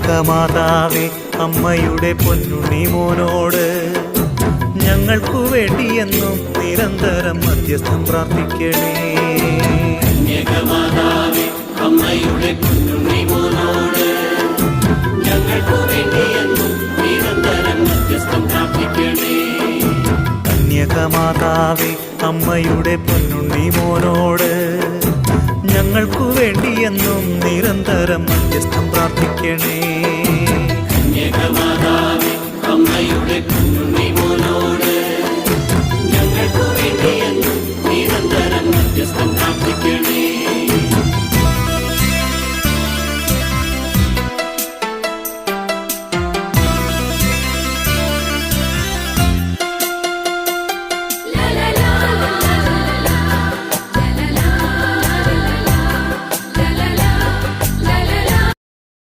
കന്യകമാതാവേ അമ്മയുടെ പൊന്നുണ്ണി മോനോട്. ഞങ്ങൾക്കു വേണ്ടിയെന്നും നിരന്തരം മധ്യസ്ഥം പ്രാർത്ഥിക്കണേ. കന്യകമാതാവേ അമ്മയുടെ കുഞ്ഞുണ്ണി മോനോട്. ഞങ്ങൾക്കു വേണ്ടിയെന്നും നിരന്തരം മധ്യസ്ഥം പ്രാർത്ഥിക്കണേ. കന്യകമാതാവേ അമ്മയുടെ പൊന്നുണ്ണി മോനോട്. വേണ്ടിയെന്നും നിരന്തരം മധ്യസ്ഥം പ്രാർത്ഥിക്കണേ. കന്യകമാതാവേ അമ്മയുടെ